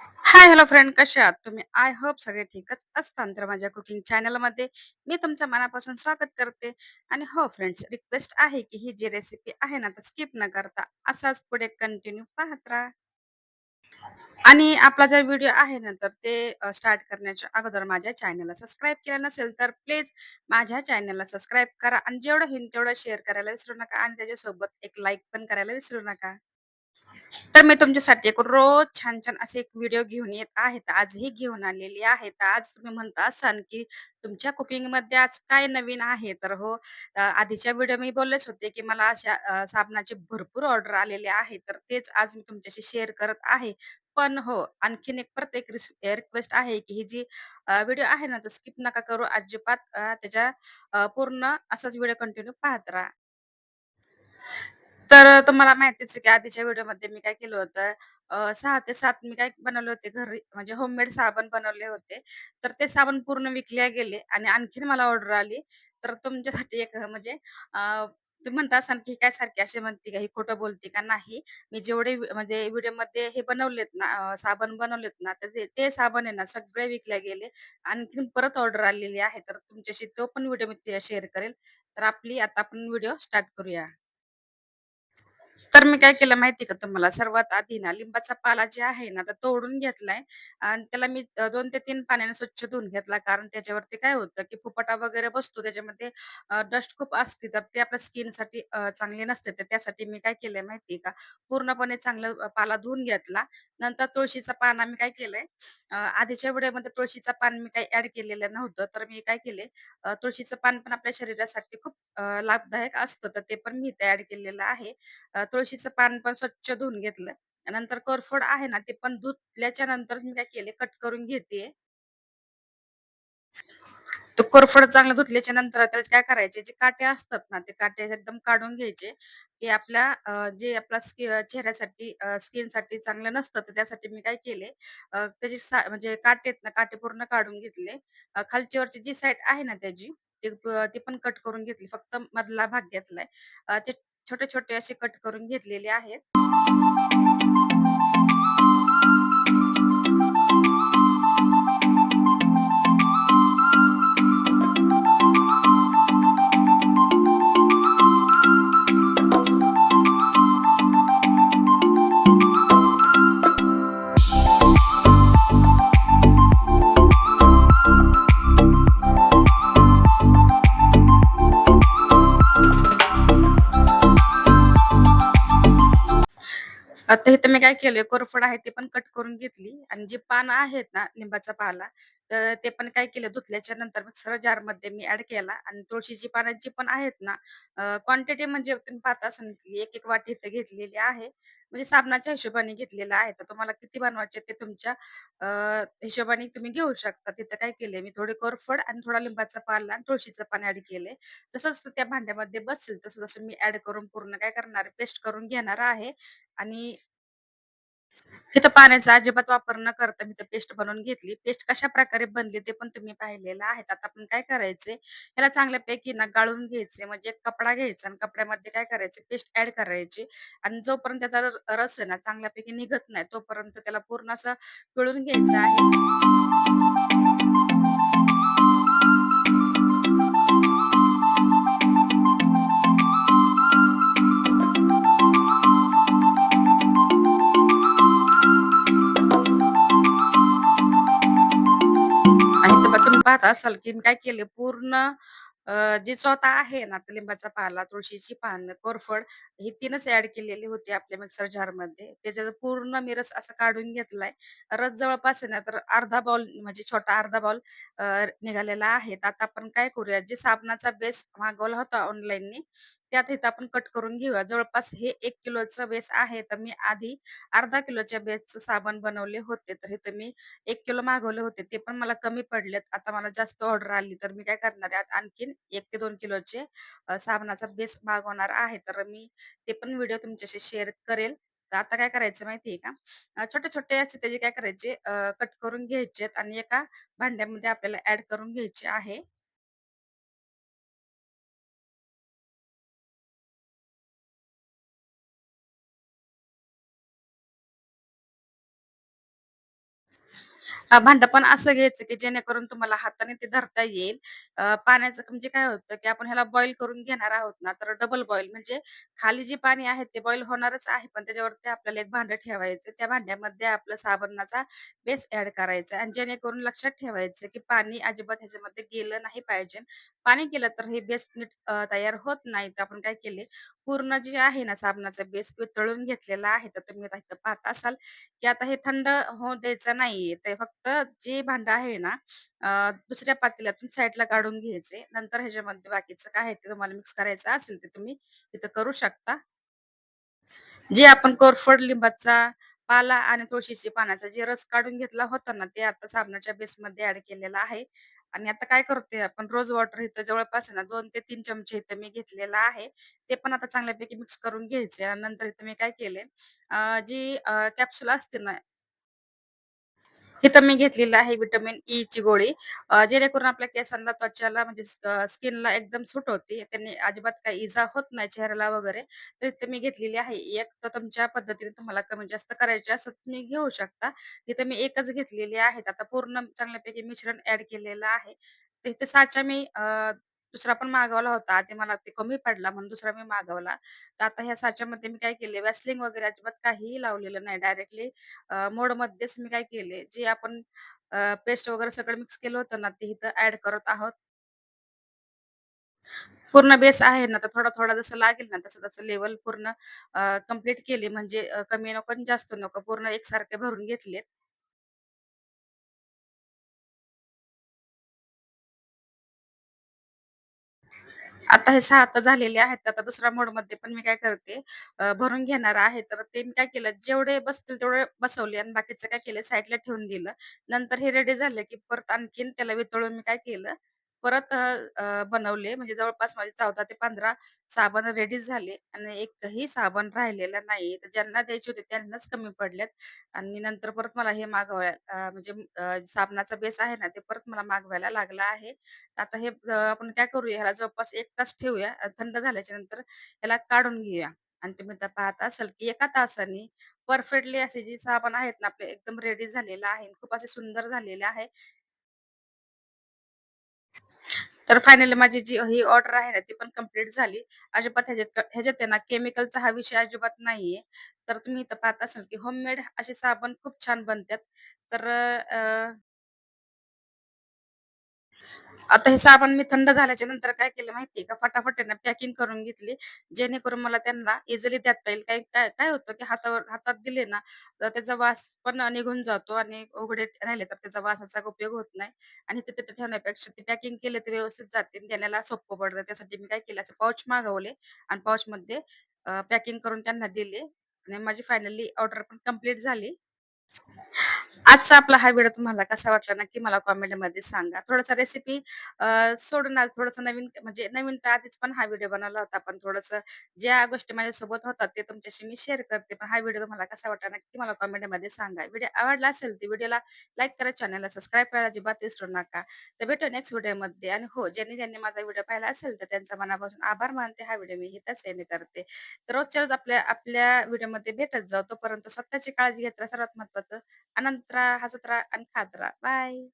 हाय, hello friend कशा आहात तुम्ही? आय होप सगळे ठीकच असतान तर माझ्या कुकिंग चॅनलमध्ये मी तुमचं मनापासून स्वागत करते. आणि हो फ्रेंड्स, रिक्वेस्ट आहे की ही जी रेसिपी आहे ना, तर स्किप न करता असाच पुढे कंटिन्यू पाहत राहा. आणि आपला जर व्हिडिओ आहे ना, तर ते स्टार्ट करण्याच्या अगोदर माझ्या चॅनलला सबस्क्राईब केलं नसेल, तर प्लीज माझ्या चॅनलला सबस्क्राईब करा आणि जेवढं होईल तेवढं शेअर करायला विसरू नका आणि त्याच्यासोबत एक लाईक पण करायला विसरू नका. तर मी तुमच्यासाठी एक रोज छान-छान असे एक व्हिडिओ घेऊन येत आहेत आजही घेऊन आलेली आहे. तर आज तुम्ही म्हणता असाल, की तुमच्या कुकिंगमध्ये आज काय नवीन आहे? तर हो, अ, आधीच्या व्हिडिओ मी बोललेच होते, की मला अशा अ, साबणाचे भरपूर ऑर्डर आलेले आहे. तर तेच आज मी तुमच्याशी शेअर करत आहे. पण हो, आणखीन एक परत एक रिक्वेस्ट आहे, की ही जी व्हिडिओ आहे ना, तर स्किप नका करू अजिबात. अ, त्याच्या अ, पूर्ण असाच व्हिडिओ कंटिन्यू पाहत राहा. तर अ, तुम्हाला माहितीच आहे, की आधीच्या व्हिडिओमध्ये मी काय केलं होतं, अ, 6 ते 7 मी काय बनवले होते घरी, म्हणजे होममेड साबण बनवले होते. तर ते साबण पूर्ण विकले गेले आणि आणखीन मला ऑर्डर आली. तर तुमच्यासाठी एक म्हणजे अ, तुम्ही म्हणता असाल, की काय सारखी अशी म्हणते का, ही खोटं बोलते का? नाही. मी जेवढे व्हि- म्हणजे व्हिडिओमध्ये हे बनवलेत ना, अ, साबण बनवलेत ना, तर ते ते साबण आहे ना, सगळे विकले गेले. आणखीन परत ऑर्डर आलेली आहे. तर तुमच्याशी तो पण व्हिडिओ मी शेअर करेल. तर आपली आता आपण व्हिडिओ स्टार्ट करूया. तर मी काय केलं माहिती आहे का तुम्हाला? सर्वात आधी ना लिंबाचा पाला जे आहे ना, तो तोडून घेतलाय आणि त्याला मी अ, 2 ते 3 पाण्याने स्वच्छ धुवून घेतला. कारण त्याच्यावरती काय होतं, की फुपाटा वगैरे बसतो त्याच्यामध्ये डस्ट खूप असते, तर ते आपल्या स्किनसाठी अ, चांगले नसते. तर त्यासाठी मी काय केलंय माहिती का? पूर्णपणे चांगलं अ, पाला धुवून घेतला. नंतर तुळशीचा पान आम्ही काय केलंय, अ, आधीच्या व्हिडिओमध्ये तुळशीचं पान मी काही ॲड केलेलं नव्हतं. तर मी काय केले, अ, तुळशीचं पान पण आपल्या शरीरासाठी खूप अ, लाभदायक असतं. तर ते पण मी इथे ॲड केलेलं आहे. अ, तुळशीचं पान पण स्वच्छ धुवून घेतलं. नंतर कोरफड आहे ना, ते पण धुतल्याच्या नंतर मी काय केले, कट करून घेते तो कोरफड चांगलं धुतल्याच्या नंतर त्याचे काय करायचे, जे काटे असतात ना, ते काटे एकदम काढून घ्यायचे, की आपल्या जे आपला चेहऱ्यासाठी स्किनसाठी चांगलं नसतं. तर त्यासाठी मी काय केले, त्याचे सा म्हणजे काटे आहेत ना, काटे पूर्ण काढून घेतले. खालचीवरची जी साईड आहे ना त्याची, ते ती पण कट करून घेतली. फक्त मधला भाग घेतलाय. छोटे-छोटे असे कट करून घेतलेले आहेत. आता इथं मी काय केलंय, कोरफड आहे ते पण कट करून घेतली. आणि जे पानं आहेत ना लिंबाचा पाला, तर ते पण काय केलं धुतल्याच्या नंतर मिक्सर जारमध्ये मी ऍड केला आणि तुळशीची पानांची पण आहेत ना, क्वांटिटी म्हणजे तुम्ही पाहता असाल की 1-1 वाटी इथे घेतलेली आहे. म्हणजे साबणाच्या हिशोबाने घेतलेला आहे. तर तुम्हाला किती बनवायचे ते तुमच्या अ, हिशोबाने तुम्ही घेऊ शकता. तिथं काय केले मी थोडे कोरफड आणि थोडा लिंबाचा पाला आणि तुळशीचं पान ॲड केले तसंच त्या भांड्यामध्ये बसेल तसं-तसं मी ॲड करून पूर्ण काय करणार पेस्ट करून घेणार आहे आणि इथं पाण्याचा अजिबात वापर न करता मी तर पेस्ट बनवून घेतली. पेस्ट कशा प्रकारे बनली ते पण तुम्ही पाहिलेलं आहे. आता आपण काय करायचंय, ह्याला चांगल्यापैकी ना गाळून घ्यायचे. म्हणजे एक कपडा घ्यायचा आणि कपड्यामध्ये काय करायचं पेस्ट ॲड करायची आणि जोपर्यंत त्याचा र रस आहे ना चांगल्यापैकी निघत नाही, तोपर्यंत त्याला पूर्ण असं पिळून घ्यायचं आहे. पाहत असाल, की मी काय केले पूर्ण अ, जे स्वतः आहे ना, तर लिंबाचा पाला, तुळशीची पानं, कोरफड ही 3च ॲड केलेली होती आपल्या मिक्सर जारमध्ये. त्याच्यात पूर्ण मी रस असा काढून घेतलाय. रस जवळपास आहे ना, तर अर्धा बाउल म्हणजे छोटा अर्धा बाउल अ, निघालेला आहे. तर आता आपण काय करूया, जे साबणाचा बेस मागवला होता ऑनलाईननी, त्यात इथं आपण कट करून घेऊया. जवळपास हे एक किलोचं बेस आहे, तर मी आधी अर्धा किलोच्या बेसचं साबण बनवले होते. तर इथं मी एक किलो मागवले होते. ते पण मला कमी पडलेत. आता मला जास्त ऑर्डर आली, तर मी काय करणार आहे, आणखीन एक ते दोन किलोचे साबणाचा बेस मागवणार आहे. तर मी ते पण व्हिडिओ तुमच्याशी शेअर करेल. तर आता काय करायचं माहिती आहे का? छोटे-छोटे असे त्याचे काय करायचे कट करून घ्यायचेत आणि एका भांड्यामध्ये आपल्याला ऍड करून घ्यायचे आहे. अ, भांडं पण असं घ्यायचं, की जेणेकरून तुम्हाला हाताने ते धरता येईल. अ, पाण्याचं म्हणजे काय होतं, की आपण ह्याला बॉईल करून घेणार आहोत ना, तर डबल बॉईल म्हणजे खाली जे पाणी आहे ते बॉईल होणारच आहे, पण त्याच्यावरती आपल्याला एक भांडं ठेवायचं. त्या भांड्यामध्ये आपलं साबणाचा बेस ॲड करायचा आणि जेणेकरून लक्षात ठेवायचं, की पाणी अजिबात ह्याच्यामध्ये गेलं नाही पाहिजे. पाणी गेलं तर हे बेस नीट अ, तयार होत नाही. तर आपण काय केले, पूर्ण जे आहे ना साबणाचा बेस वितळून घेतलेला आहे. तर तुम्ही आता इथं पाहत असाल, की आता हे थंड होऊ द्यायचं नाहीये. ते फक्त जे भांडं आहे ना, अ, दुसऱ्या पातेल्यातून साईडला काढून घ्यायचे. नंतर ह्याच्यामध्ये बाकीचं काय आहे ते तुम्हाला मिक्स करायचं असेल, ते तुम्ही तिथं करू शकता. जे आपण कोरफड लिंबाचा पाला आणि तुळशीची पानाचा जे रस काढून घेतला होता ना, ते आता साबणाच्या बेसमध्ये ॲड केलेला आहे. आणि आता काय करतोय आपण रोज वॉटर इथं जवळपास आहे ना 2 ते 3 चमचे इथं मी घेतलेला आहे. ते पण आता चांगल्यापैकी मिक्स करून घ्यायचे आणि नंतर इथं मी काय केले, अ, जी कॅप्सूल असते ना इथं मी घेतलेलं आहे विटॅमिन ई e ची गोळी जेणेकरून आपल्या केसांना, त्वचाला म्हणजे स्किनला एकदम सूट होते. त्यांनी अजिबात काही इजा होत नाही चेहऱ्याला वगैरे. तर इथं मी घेतलेली आहे एक. तर तुमच्या पद्धतीने तुम्हाला कमी जास्त करायची असं तुम्ही घेऊ शकता. इथं मी एकच घेतलेली आहे. आता पूर्ण चांगल्यापैकी मिश्रण ऍड केलेलं आहे. तर इथे साचा मी अ, दुसरा पण मागवला होता. आधी मला ते कमी पडला म्हणून दुसरा मी मागवला. तर आता ह्या साच्यामध्ये मी काय केले, व्हॅसलिन वगैरे अजिबात काहीही लावलेलं नाही. डायरेक्टली अ, मोडमध्येच मी काय केले, जे आपण पेस्ट वगैरे सगळं मिक्स केलं होतं ना, ते इथं ॲड करत आहोत. पूर्ण बेस आहे ना, तर थोडा-थोडा जसं लागेल ना, तसं-तसं लेव्हल पूर्ण कंप्लीट केली म्हणजे अ, कमी नको आणि जास्त नको, पूर्ण एकसारखे भरून घेतलेत. आता हे सहा आता झालेले आहेत. आता दुसऱ्या मोडमध्ये पण मी काय करते, अ, भरून घेणार आहे. तर ते मी काय केलं, जेवढे बसतील तेवढे बसवले आणि बाकीचं काय केलं, साईडला ठेवून दिलं. नंतर हे रेडी झालं, की परत आणखीन त्याला वितळून मी काय केलं, परत अ, अ, बनवले. म्हणजे जवळपास माझे 14 ते 15 साबण रेडी झाले आणि एकही साबण राहिलेला नाही. तर ज्यांना द्यायचे होते त्यांनाच कमी पडलेत आणि नंतर परत मला हे मागवाय अ, म्हणजे अ, साबणाचा बेस आहे ना, ते परत मला मागवायला लागला आहे. आता हे अ, आपण काय करूया ह्याला जवळपास 1 तास ठेवूया. अ, थंड झाल्याच्यानंतर ह्याला काढून घेऊया आणि तुम्ही आता पाहत असाल, की एका तासाने परफेक्टली असे जे साबण आहेत ना आपले एकदम रेडी झालेला आहे. खूप असे सुंदर झालेले आहे. तर फायनली माझी जी ही ऑर्डर आहे ना, ती पण कंप्लीट झाली. अजिबात ह्याच्यात ह्याच्यात आहे ना केमिकलचा हा विषय अजिबात नाहीये. तर तुम्ही इथं पाहत असाल, की होममेड असे साबण खूप छान बनतात. तर अ, आता हे साबण मी थंड झाल्याच्यानंतर काय केलं माहितीये का, फटाफट आहे पॅकिंग करून घेतली. जेणेकरून मला त्यांना इझिली देता येईल. काय काय काय होतं, की हातावर हातात दिले ना, तर त्याचा वास पण निघून जातो आणि उघडे राहिले तर त्याचा वासाचा उपयोग होत नाही. आणि ते तिथे ठेवण्यापेक्षा ते पॅकिंग केले तर व्यवस्थित जातील. देण्याला सोपं पडतं. त्यासाठी मी काय केलं, असं पाऊच मागवले आणि पाउचमध्ये पॅकिंग करून त्यांना दिले आणि माझी फायनली ऑर्डर पण कंप्लीट झाली. आजचा आपला हा व्हिडिओ तुम्हाला कसा वाटला नक्की मला कमेंटमध्ये सांगा. थोडासा रेसिपी सोडून आज थोडंसं नवीन म्हणजे नवीन तर आधीच पण हा व्हिडिओ बनवला होता. पण थोडंसं ज्या गोष्टी माझ्यासोबत होतात ते तुमच्याशी मी शेअर करते. पण हा व्हिडिओ तुम्हाला कसा वाटला नक्की मला कमेंटमध्ये सांगा. व्हिडिओ आवडला असेल तर व्हिडिओला लाईक करा, चॅनलला सबस्क्राईब करायला अजिबात विसरू नका. तर भेटू नेक्स्ट व्हिडिओमध्ये आणि हो, ज्यांनी ज्यांनी माझा व्हिडिओ पाहिला असेल तर त्यांचा मनापासून आभार मानते. हा व्हिडिओ मी हिताच येणे करते. तर रोजच्या रोज आपल्या आपल्या व्हिडिओमध्ये भेटत जाऊ. तोपर्यंत स्वतःची काळजी घेतला सर्वात महत्वाचं अनंत राहा, हसत राहा आणि खात राहा. बाय.